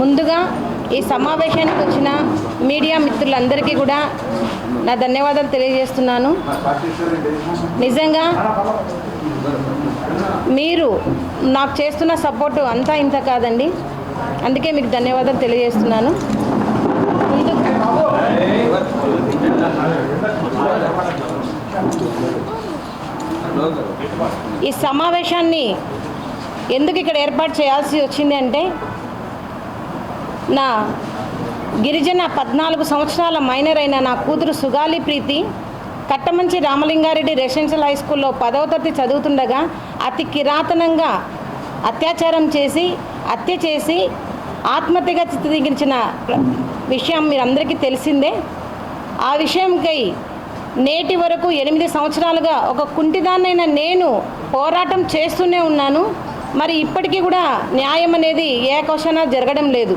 ముందుగా ఈ సమావేశానికి వచ్చిన మీడియా మిత్రులందరికీ కూడా నా ధన్యవాదాలు తెలియజేస్తున్నాను. నిజంగా మీరు నాకు చేస్తున్న సపోర్టు అంతా ఇంత కాదండి. అందుకే మీకు ధన్యవాదాలు తెలియజేస్తున్నాను. ఈ సమావేశాన్ని ఎందుకు ఇక్కడ ఏర్పాటు చేయాల్సి వచ్చింది అంటే నా గిరిజన పద్నాలుగు సంవత్సరాల మైనర్ అయిన నా కూతురు సుగాలి ప్రీతి కట్టమంచి రామలింగారెడ్డి రెసిడెన్షియల్ హై స్కూల్లో పదవ తరగతి చదువుతుండగా అతి కిరాతనంగా అత్యాచారం చేసి హత్య చేసి ఆత్మహత్యగా చిత్రీకరించిన విషయం మీరందరికీ తెలిసిందే. ఆ విషయంకై నేటి వరకు ఎనిమిది సంవత్సరాలుగా ఒక కుంటిదాన్నైన నేను పోరాటం చేస్తూనే ఉన్నాను. మరి ఇప్పటికీ కూడా న్యాయం అనేది ఏ క్వశ్చన జరగడం లేదు.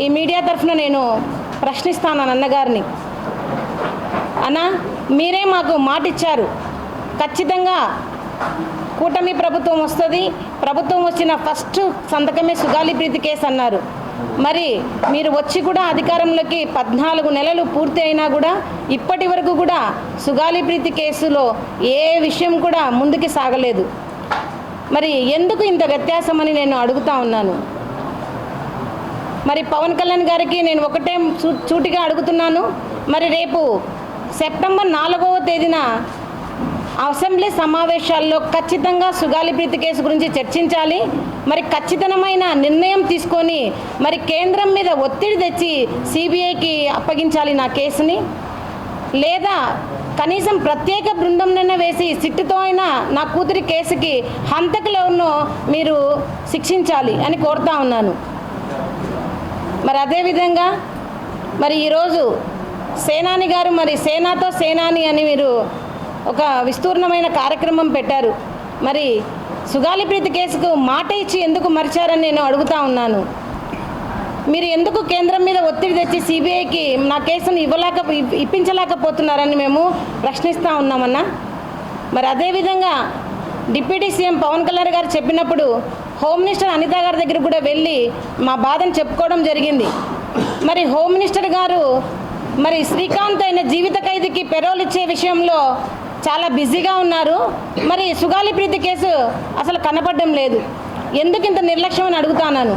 ఈ మీడియా తరఫున నేను ప్రశ్నిస్తాను అన్నగారిని. అన్న మీరే మాకు మాట ఇచ్చారు ఖచ్చితంగా కూటమి ప్రభుత్వం వస్తుంది. ప్రభుత్వం వచ్చిన ఫస్ట్ సంతకమే సుగాలి ప్రీతి కేసు అన్నారు. మరి మీరు వచ్చి కూడా అధికారంలోకి పద్నాలుగు నెలలు పూర్తి అయినా కూడా ఇప్పటి వరకు కూడా సుగాలి ప్రీతి కేసులో ఏ విషయం కూడా ముందుకు సాగలేదు. మరి ఎందుకు ఇంత వ్యత్యాసం అని నేను అడుగుతా ఉన్నాను? మరి పవన్ కళ్యాణ్ గారికి నేను ఒకటే చూటిగా అడుగుతున్నాను. మరి రేపు సెప్టెంబర్ నాలుగవ తేదీన అసెంబ్లీ సమావేశాల్లో ఖచ్చితంగా సుగాలి ప్రీతి కేసు గురించి చర్చించాలి. మరి ఖచ్చితమైన నిర్ణయం తీసుకొని మరి కేంద్రం మీద ఒత్తిడి తెచ్చి సిబిఐకి అప్పగించాలి నా కేసుని. లేదా కనీసం ప్రత్యేక బృందంనైనా వేసి సిట్టుతో అయినా నా కూతురి కేసుకి హంతకులు ఎవరినో మీరు శిక్షించాలి అని కోరుతా ఉన్నాను. మరి అదేవిధంగా మరి ఈరోజు సేనాని గారు మరి సేనాతో సేనాని అని మీరు ఒక విస్తూర్ణమైన కార్యక్రమం పెట్టారు. మరి సుగాలి ప్రీతి కేసుకు మాట ఇచ్చి ఎందుకు మరిచారని నేను అడుగుతా ఉన్నాను. మీరు ఎందుకు కేంద్రం మీద ఒత్తిడి తెచ్చి సిబిఐకి నా కేసును ఇవ్వలేక ఇప్పించలేకపోతున్నారని మేము ప్రశ్నిస్తూ ఉన్నామన్నా? మరి అదేవిధంగా డిప్యూటీ సీఎం పవన్ కళ్యాణ్ గారు చెప్పినప్పుడు హోమ్ మినిస్టర్ అనిత గారి దగ్గర కూడా వెళ్ళి మా బాధను చెప్పుకోవడం జరిగింది. మరి హోమ్ మినిస్టర్ గారు మరి శ్రీకాంత్ అయిన జీవిత ఖైదీకి పెరోల్ ఇచ్చే విషయంలో చాలా బిజీగా ఉన్నారు. మరి సుగాలి ప్రీతి కేసు అసలు కనపడడం లేదు. ఎందుకు ఇంత నిర్లక్ష్యం అని అడుగుతాను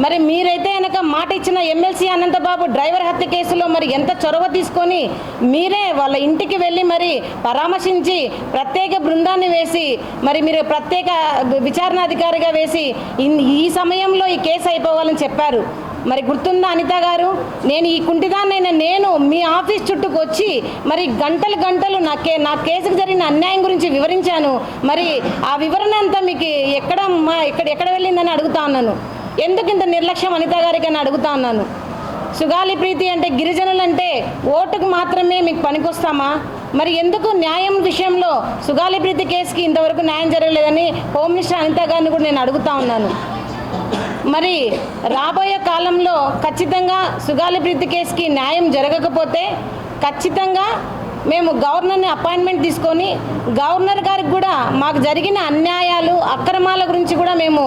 మరి మీరైతే కనుక మాట ఇచ్చిన ఎమ్మెల్సీ అనంతబాబు డ్రైవర్ హత్య కేసులో మరి ఎంత చొరవ తీసుకొని మీరే వాళ్ళ ఇంటికి వెళ్ళి మరి పరామర్శించి ప్రత్యేక బృందాన్ని వేసి మరి మీరు ప్రత్యేక విచారణాధికారిగా వేసి ఈ సమయంలో ఈ కేసు అయిపోవాలని చెప్పారు. మరి గుర్తుందా అనిత గారు? నేను ఈ కుంటిదాన్నైనా నేను మీ ఆఫీస్ చుట్టూకు వచ్చి మరి గంటలు గంటలు నా కే నా కేసుకు జరిగిన అన్యాయం గురించి వివరించాను. మరి ఆ వివరణ అంతా మీకు ఎక్కడ మా ఎక్కడ ఎక్కడ వెళ్ళిందని అడుగుతా ఉన్నాను. ఎందుకు ఇంత నిర్లక్ష్యం అనిత గారికి అని అడుగుతా ఉన్నాను. సుగాలి ప్రీతి అంటే గిరిజనులు అంటే ఓటుకు మాత్రమే మీకు పనికొస్తామా? మరి ఎందుకు న్యాయం విషయంలో సుగాలి ప్రీతి కేసుకి ఇంతవరకు న్యాయం జరగలేదని హోమ్ మినిస్టర్ అనిత గారిని కూడా నేను అడుగుతా ఉన్నాను. మరి రాబోయే కాలంలో ఖచ్చితంగా సుగాలి ప్రీతి కేసుకి న్యాయం జరగకపోతే ఖచ్చితంగా మేము గవర్నర్ని అపాయింట్మెంట్ తీసుకొని గవర్నర్ గారికి కూడా మాకు జరిగిన అన్యాయాలు అక్రమాల గురించి కూడా మేము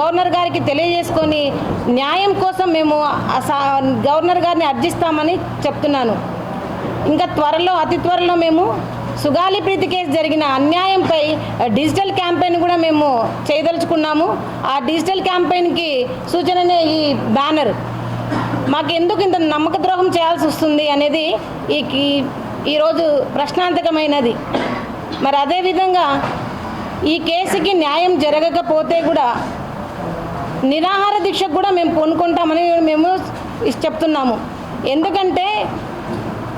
గవర్నర్ గారికి తెలియజేసుకొని న్యాయం కోసం మేము సా- గవర్నర్ గారిని అర్జిస్తామని చెప్తున్నాను. ఇంకా త్వరలో అతి త్వరలో మేము సుగాలి ప్రీతి కేసు జరిగిన అన్యాయంపై డిజిటల్ క్యాంపెయిన్ కూడా మేము చేయదలుచుకున్నాము. ఆ డిజిటల్ క్యాంపెయిన్కి సూచననే ఈ బ్యానర్. మాకు ఎందుకు ఇంత నమ్మక ద్రోహం చేయాల్సి వస్తుంది అనేది ఈ ఈ- ఈరోజు ప్రశ్నాంతకమైనది మరి అదేవిధంగా ఈ కేసుకి న్యాయం జరగకపోతే కూడా నిరాహార దీక్షకు కూడా మేము పొనుకుంటామని మేము చెప్తున్నాము. ఎందుకంటే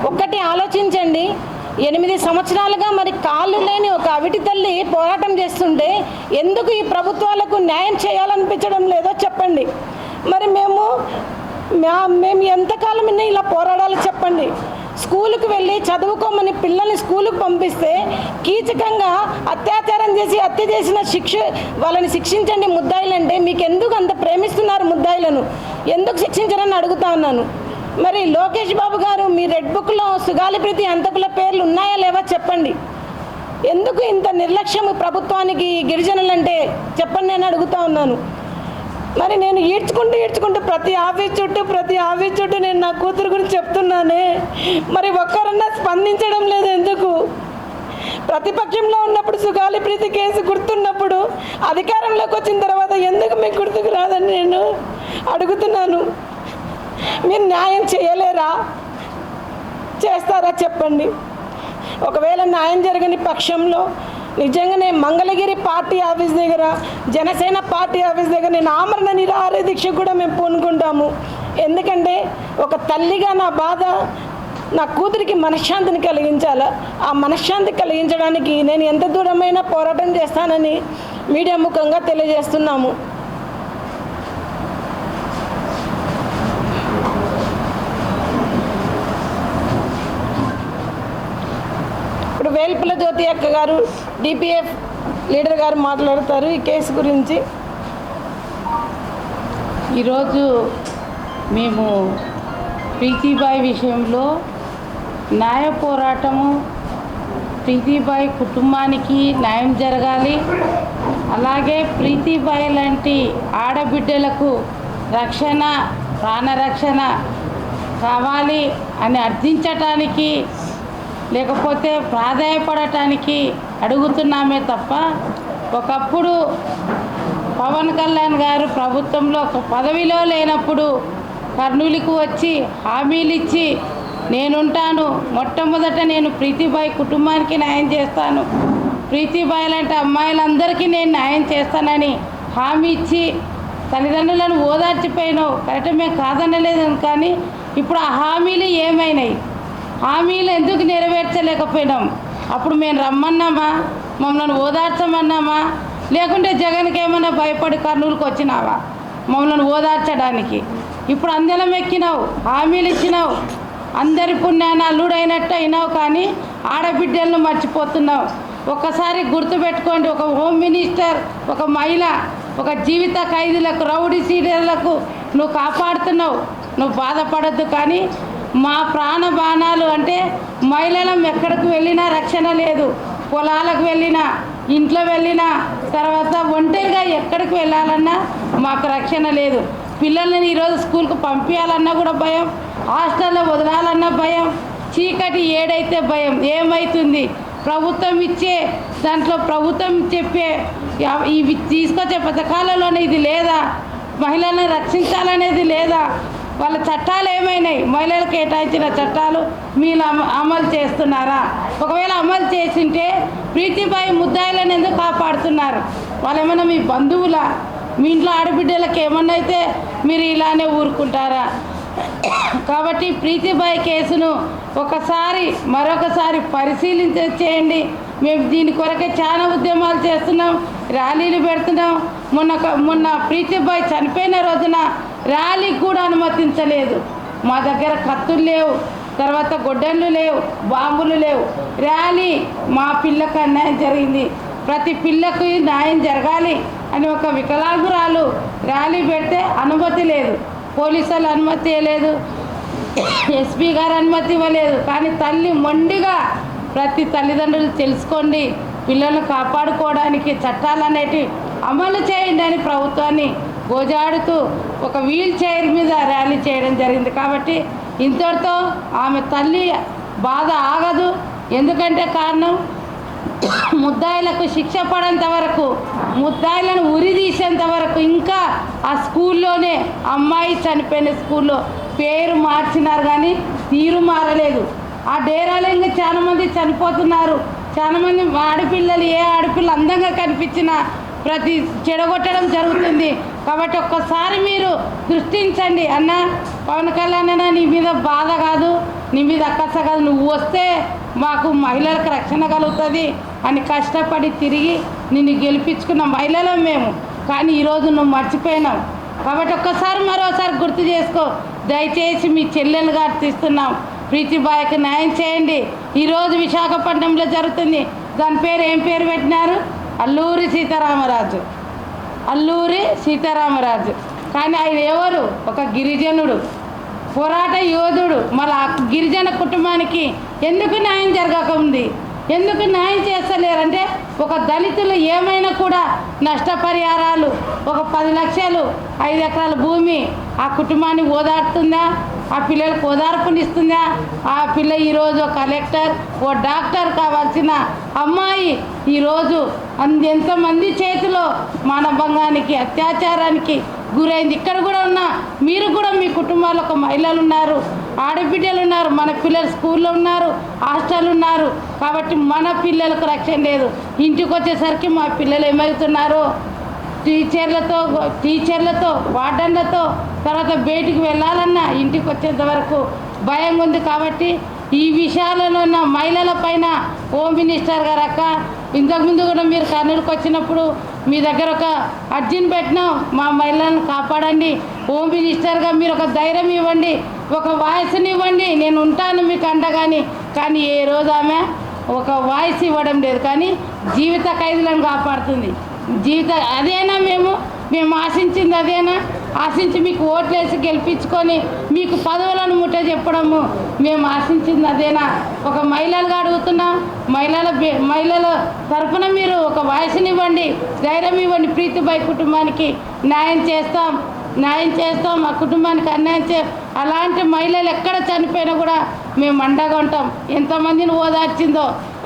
ఒక్కటి ఆలోచించండి ఎనిమిది సంవత్సరాలుగా మరి కాళ్ళు లేని ఒక అవిటి తల్లి పోరాటం చేస్తుంటే ఎందుకు ఈ ప్రభుత్వాలకు న్యాయం చేయాలనిపించడం లేదో చెప్పండి. మరి మేము మా- మేము ఎంతకాలం ఇలా పోరాడాలి చెప్పండి. స్కూలుకు వెళ్ళి చదువుకోమని పిల్లల్ని స్కూలుకు పంపిస్తే కీచకంగా అత్యాచారం చేసి హత్య చేసిన శిక్ష వాళ్ళని శిక్షించండి ముద్దాయిలంటే మీకు ఎందుకు అంత ప్రేమిస్తున్నారు ముద్దాయిలను? ఎందుకు శిక్షించరని అడుగుతా ఉన్నాను. మరి లోకేష్ బాబు గారు మీ రెడ్ బుక్లో సుగాలి ప్రీతి అంతకుల పేర్లు ఉన్నాయా లేవా చెప్పండి. ఎందుకు ఇంత నిర్లక్ష్యం ప్రభుత్వానికి గిరిజనులంటే? చెప్పండి నేను అడుగుతా ఉన్నాను. మరి నేను ఈడ్చుకుంటూ ఈడ్చుకుంటూ ప్రతి ఆఫీస్ చుట్టూ ప్రతి ఆఫీస్ చుట్టూ నేను నా కూతురు గురించి చెప్తున్నానే. మరి ఒక్కరన్నా స్పందించడం లేదు ఎందుకు? ప్రతిపక్షంలో ఉన్నప్పుడు సుగాలి ప్రీతి కేసు గుర్తున్నప్పుడు అధికారంలోకి వచ్చిన తర్వాత ఎందుకు మీకు గుర్తుకు రాదని నేను అడుగుతున్నాను. మీరు న్యాయం చేయలేరా? చేస్తారా చెప్పండి. ఒకవేళ న్యాయం జరగని పక్షంలో నిజంగానే మంగళగిరి పార్టీ ఆఫీస్ దగ్గర జనసేన పార్టీ ఆఫీస్ దగ్గర నేను ఆమరణ నిరాహార దీక్ష కూడా మేము పూనుకుంటాము. ఎందుకంటే ఒక తల్లిగా నా బాధ నా కూతురికి మనశ్శాంతిని కలిగించాల? ఆ మనశ్శాంతి కలిగించడానికి నేను ఎంత దూరమైనా పోరాటం చేస్తానని మీడియా ముఖంగా తెలియజేస్తున్నాము. వేల్పుల జ్యోతి అక్క గారు డిపిఎఫ్ లీడర్ గారు మాట్లాడతారు ఈ కేసు గురించి. ఈరోజు మేము ప్రీతిబాయ్ విషయంలో న్యాయ పోరాటము ప్రీతిబాయ్ కుటుంబానికి న్యాయం జరగాలి. అలాగే ప్రీతిబాయ్ లాంటి ఆడబిడ్డలకు రక్షణ ప్రాణరక్షణ కావాలి అని అర్థించటానికి లేకపోతే ప్రాధాయపడటానికి అడుగుతున్నామే తప్ప ఒకప్పుడు పవన్ కళ్యాణ్ గారు ప్రభుత్వంలో ఒక పదవిలో లేనప్పుడు కర్నూలుకు వచ్చి హామీలు ఇచ్చి నేనుంటాను మొట్టమొదట నేను ప్రీతిబాయ్ కుటుంబానికి న్యాయం చేస్తాను. ప్రీతిబాయ్ లాంటి అమ్మాయిలందరికీ నేను న్యాయం చేస్తానని హామీ ఇచ్చి తల్లిదండ్రులను ఓదార్చిపోయినావు కరెక్ట్ మేము కాదనలేదు కానీ ఇప్పుడు ఆ హామీలు ఏమైనాయి? హామీలు ఎందుకు నెరవేర్చలేకపోయినాం? అప్పుడు మేము రమ్మన్నామా? మమ్మల్ని ఓదార్చమన్నామా? లేకుంటే జగన్కి ఏమన్నా భయపడి కర్నూలుకి వచ్చినావా? మమ్మల్ని ఓదార్చడానికి. ఇప్పుడు అందరం ఎక్కినావు హామీలు ఇచ్చినావు. అందరి పుణ్యాన అల్లుడైనట్టు అయినావు కానీ ఆడబిడ్డలను మర్చిపోతున్నావు. ఒక్కసారి గుర్తుపెట్టుకోండి ఒక హోమ్ మినిస్టర్ ఒక మహిళ ఒక జీవిత ఖైదీలకు రౌడీ సీరియర్లకు నువ్వు కాపాడుతున్నావు. నువ్వు బాధపడద్దు కానీ మా ప్రాణ బాణాలు అంటే మహిళలం ఎక్కడికి వెళ్ళినా రక్షణ లేదు. పొలాలకు వెళ్ళినా ఇంట్లో వెళ్ళినా తర్వాత ఒంటరిగా ఎక్కడికి వెళ్ళాలన్నా మాకు రక్షణ లేదు. పిల్లల్ని ఈరోజు స్కూల్కి పంపించాలన్నా కూడా భయం హాస్టల్లో వదలాలన్నా భయం చీకటి ఏడైతే భయం ఏమవుతుంది ప్రభుత్వం ఇచ్చే దాంట్లో ప్రభుత్వం చెప్పే ఇవి తీసుకొచ్చే పథకాలలోనే ఇది లేదా? మహిళలను రక్షించాలనేది లేదా? వాళ్ళ చట్టాలు ఏమైనాయి? మహిళలకు కేటాయించిన చట్టాలు మీరు అమ- అమలు చేస్తున్నారా? ఒకవేళ అమలు చేసింటే ప్రీతిపై ముద్దాయిలను ఎందుకు కాపాడుతున్నారు? వాళ్ళు ఏమైనా మీ బంధువుల? మీ ఇంట్లో ఆడబిడ్డలకు ఏమన్నా అయితే మీరు ఇలానే ఊరుకుంటారా? కాబట్టి ప్రీతిబాయి కేసును ఒకసారి మరొకసారి పరిశీలించ చేయండి. మేము దీని కొరకే చాలా ఉద్యమాలు చేస్తున్నాం ర్యాలీలు పెడుతున్నాం. మొన్న మొన్న ప్రీతిబాయి చనిపోయిన రోజున ర్యాలీకి కూడా అనుమతించలేదు. మా దగ్గర కత్తులు లేవు తర్వాత గొడ్డళ్ళు లేవు బాంబులు లేవు. ర్యాలీ మా పిల్లకు అన్యాయం జరిగింది. ప్రతి పిల్లకు న్యాయం జరగాలి అని ఒక వికలాంగురాలు ర్యాలీ పెడితే అనుమతి లేదు. పోలీసులు అనుమతి ఇవ్వలేదు. ఎస్పీ గారు అనుమతి ఇవ్వలేదు. కానీ తల్లి మొండిగా ప్రతి తల్లిదండ్రులు తెలుసుకోండి పిల్లలను కాపాడుకోవడానికి చట్టాలు అనేటివి అమలు చేయండి అని ప్రభుత్వాన్ని గోజాడుతూ ఒక వీల్ చైర్ మీద ర్యాలీ చేయడం జరిగింది. కాబట్టి ఇంతటితో ఆమె తల్లి బాధ ఆగదు. ఎందుకంటే కారణం ముద్దాయిలకు శిక్ష పడేంత వరకు ముద్దాయిలను ఉరిదీసేంత వరకు ఇంకా ఆ స్కూల్లోనే అమ్మాయి చనిపోయిన స్కూల్లో పేరు మార్చినారు కానీ తీరు మారలేదు. ఆ డేరాలో ఇంకా చాలామంది చనిపోతున్నారు. చాలామంది ఆడపిల్లలు ఏ ఆడపిల్ల అందంగా కనిపించినా ప్రతి చెడగొట్టడం జరుగుతుంది. కాబట్టి ఒక్కసారి మీరు దృష్టించండి. అన్న పవన్ కళ్యాణ్ అన్న నీ మీద బాధ కాదు నీ మీద అక్కస కాదు. నువ్వు వస్తే మాకు మహిళలకు రక్షణ కలుగుతుంది అని కష్టపడి తిరిగి నిన్ను గెలిపించుకున్న మహిళలం మేము. కానీ ఈరోజు నువ్వు మర్చిపోయినావు. కాబట్టి ఒక్కసారి మరోసారి గుర్తు చేసుకో. దయచేసి మీ చెల్లెలు గారు తీస్తున్నాం. ప్రీతిబాయికి న్యాయం చేయండి. ఈరోజు విశాఖపట్నంలో జరుగుతుంది. దాని పేరు ఏం పేరు పెట్టినారు? అల్లూరి సీతారామరాజు. అల్లూరి సీతారామరాజు. కానీ ఆయన ఎవరు? ఒక గిరిజనుడు. పోరాట యోధుడు. మళ్ళీ ఆ గిరిజన కుటుంబానికి ఎందుకు న్యాయం జరగక ఉంది? ఎందుకు న్యాయం చేస్తలేరంటే ఒక దళితులు ఏమైనా కూడా నష్టపరిహారాలు ఒక పది లక్షలు ఐదు ఎకరాల భూమి ఆ కుటుంబాన్ని ఓదార్తుందా? ఆ పిల్లలకు ఓదార్పునిస్తుందా ఆ పిల్ల ఈరోజు కలెక్టర్ ఓ డాక్టర్ కావాల్సిన అమ్మాయి ఈరోజు అంత ఎంతమంది చేతిలో మానభంగానికి అత్యాచారానికి గురైంది? ఇక్కడ కూడా ఉన్న మీరు కూడా మీ కుటుంబాల్లో ఒక మహిళలు ఉన్నారు ఆడబిడ్డలు ఉన్నారు మన పిల్లలు స్కూల్లో ఉన్నారు హాస్టల్ ఉన్నారు. కాబట్టి మన పిల్లలకు రక్షణ లేదు. ఇంటికి వచ్చేసరికి మా పిల్లలు ఏమవుతున్నారు టీచర్లతో టీచర్లతో వార్డన్లతో తర్వాత బయటికి వెళ్ళాలన్నా ఇంటికి వచ్చేంత వరకు భయంగా ఉంది కాబట్టి ఈ విషయాలలో ఉన్న మహిళల పైన హోమ్ మినిస్టర్ గారు అక్క ఇంతకుముందు కూడా మీరు కర్నూలుకి వచ్చినప్పుడు మీ దగ్గర ఒక అర్జీని పెట్టినాం. మా మహిళలను కాపాడండి. హోమ్ మినిస్టర్గా మీరు ఒక ధైర్యం ఇవ్వండి. ఒక వాయిస్ని ఇవ్వండి. నేను ఉంటాను మీకు అండగాని. కానీ ఏ రోజు ఆమె ఒక వాయిస్ ఇవ్వడం లేదు. కానీ జీవిత ఖైదులను కాపాడుతుంది. జీవిత అదేనా మేము? మేము ఆశించింది అదేనా? ఆశించి మీకు ఓట్లేసి గెలిపించుకొని మీకు పదవులను ముట్ట చెప్పడము మేము ఆశించింది అదేనా? ఒక మహిళలుగా అడుగుతున్నాం మహిళల మహిళల తరఫున మీరు ఒక వయసునివ్వండి ధైర్యం ఇవ్వండి ప్రీతిబాయి కుటుంబానికి. న్యాయం చేస్తాం న్యాయం చేస్తాం మా కుటుంబానికి అన్యాయం చే అలాంటి మహిళలు ఎక్కడ చనిపోయినా కూడా మేము అండగా ఉంటాం. ఎంతమందిని ఓదార్చిందో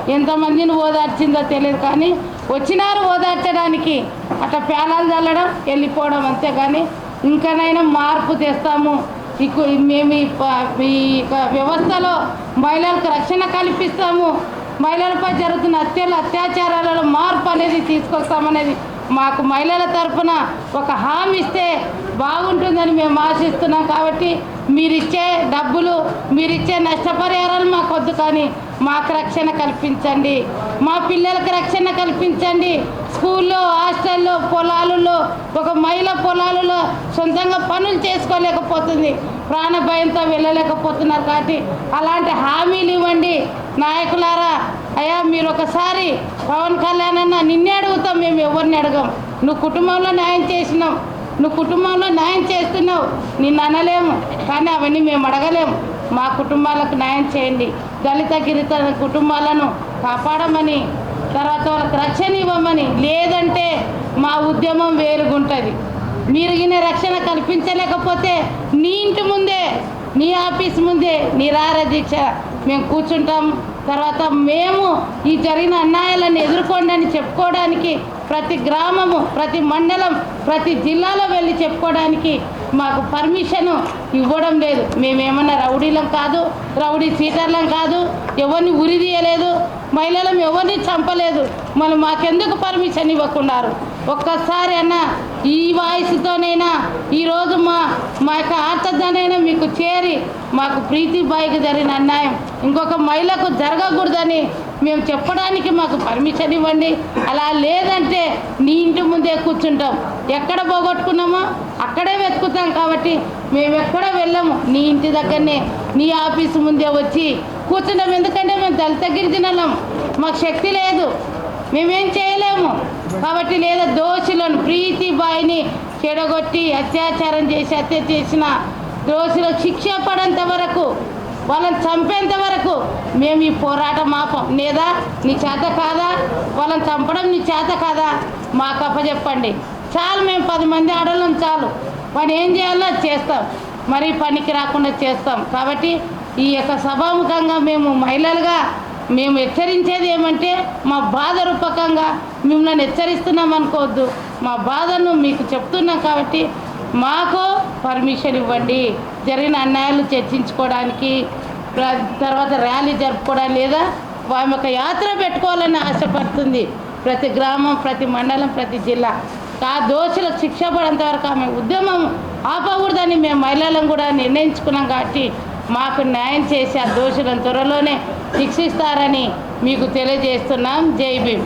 ఎంతమందిని ఓదార్చిందో తెలియదు కానీ వచ్చినారు ఓదార్చడానికి. అట్లా పేలాలు చల్లడం వెళ్ళిపోవడం అంతే కానీ ఇంకనైనా మార్పు తెస్తాము. ఇకు మేము ఈ వ్యవస్థలో మహిళలకు రక్షణ కల్పిస్తాము. మహిళలపై జరుగుతున్న హత్యలు అత్యాచారాలలో మార్పు అనేది తీసుకొస్తామనేది మాకు మహిళల తరఫున ఒక హామీ ఇస్తే బాగుంటుందని మేము ఆశిస్తున్నాం కాబట్టి మీరిచ్చే డబ్బులు మీరిచ్చే నష్టపరిహారాలు మాకు వద్దు కానీ మాకు రక్షణ కల్పించండి. మా పిల్లలకు రక్షణ కల్పించండి. స్కూల్లో హాస్టల్లో పొలాలలో ఒక మహిళ పొలాలలో సొంతంగా పనులు చేసుకోలేకపోతుంది. ప్రాణ భయంతో వెళ్ళలేకపోతున్నారు కాబట్టి అలాంటి హామీలు ఇవ్వండి. నాయకులారా అయ్యా మీరు ఒకసారి పవన్ కళ్యాణ్ అన్న నిన్నే అడుగుతాం మేము ఎవరిని అడగం. నువ్వు కుటుంబంలో న్యాయం చేసినావు. నువ్వు కుటుంబంలో న్యాయం చేస్తున్నావు. నిన్ను అనలేము. కానీ అవన్నీ మేము అడగలేము. మా కుటుంబాలకు న్యాయం చేయండి. దళిత గిరిత కుటుంబాలను కాపాడమని తర్వాత వాళ్ళకి రక్షణ ఇవ్వమని లేదంటే మా ఉద్యమం వేరుగుంటుంది. మీరు ఈయన రక్షణ కల్పించలేకపోతే నీ ఇంటి ముందే నీ ఆఫీస్ ముందే నిరార దీక్ష మేము కూర్చుంటాం. తర్వాత మేము ఈ జరిగిన అన్యాయాలను ఎదుర్కోండి అని చెప్పుకోవడానికి ప్రతి గ్రామము ప్రతి మండలం ప్రతి జిల్లాలో వెళ్ళి చెప్పుకోవడానికి మాకు పర్మిషన్ ఇవ్వడం లేదు. మేమేమన్నా రౌడీలం కాదు రౌడీ సీటర్లం కాదు ఎవరిని ఉరి తీయలేదు మహిళలం ఎవరిని చంపలేదు. మళ్ళీ మాకెందుకు పర్మిషన్ ఇవ్వకున్నారు? ఒక్కసారి అన్న ఈ వాయిస్తోనైనా ఈరోజు మా మా యొక్క ఆర్తదానైనా మీకు చేరి మాకు ప్రీతి బాయికి జరిగిన అన్యాయం. ఇంకొక మహిళకు జరగకూడదని మేము చెప్పడానికి మాకు పర్మిషన్ ఇవ్వండి. అలా లేదంటే నీ ఇంటి ముందే కూర్చుంటాం. ఎక్కడ పోగొట్టుకున్నామో అక్కడే వెతుకుతాం కాబట్టి మేము ఎక్కడ వెళ్ళము. నీ ఇంటి దగ్గరనే నీ ఆఫీసు ముందే వచ్చి కూర్చున్నాం ఎందుకంటే మేము దళిత గిరిజనలం. మాకు శక్తి లేదు. మేమేం చేయలేము. కాబట్టి లేదా దోషులను ప్రీతి బాయిని చెడగొట్టి అత్యాచారం చేసి హత్య చేసిన దోషులకు శిక్ష పడంత వరకు వాళ్ళని చంపేంత వరకు మేము ఈ పోరాటం మాపం. లేదా నీ చేత కాదా? వాళ్ళని చంపడం నీ చేత కాదా? మా కప్ప చెప్పండి చాలు మేము పది మంది ఆడవాళ్ళం చాలు. పని ఏం చేయాలో చేస్తాం. మరి పనికి రాకుండా చేస్తాం. కాబట్టి ఈ యొక్క సభాముఖంగా మేము మహిళలుగా మేము హెచ్చరించేది ఏమంటే మా బాధ రూపకంగా మిమ్మల్ని హెచ్చరిస్తున్నాం అనుకోవద్దు. మా బాధను మీకు చెప్తున్నాం కాబట్టి మాకు పర్మిషన్ ఇవ్వండి. జరిగిన అన్యాయాలు చర్చించుకోవడానికి ప్ర- తర్వాత ర్యాలీ జరుపుకోవడానికి లేదా ఆమె ఒక యాత్ర పెట్టుకోవాలని ఆశపడుతుంది. ప్రతి గ్రామం ప్రతి మండలం ప్రతి జిల్లా. ఆ దోషులకు శిక్ష పడేంత వరకు ఆమె ఉద్యమం ఆపకూడదని మేము మహిళలను కూడా నిర్ణయించుకున్నాం కాబట్టి మాకు న్యాయం చేసి ఆ దోషులను త్వరలోనే శిక్షిస్తారని మీకు తెలియజేస్తున్నాం. జై భీమ్.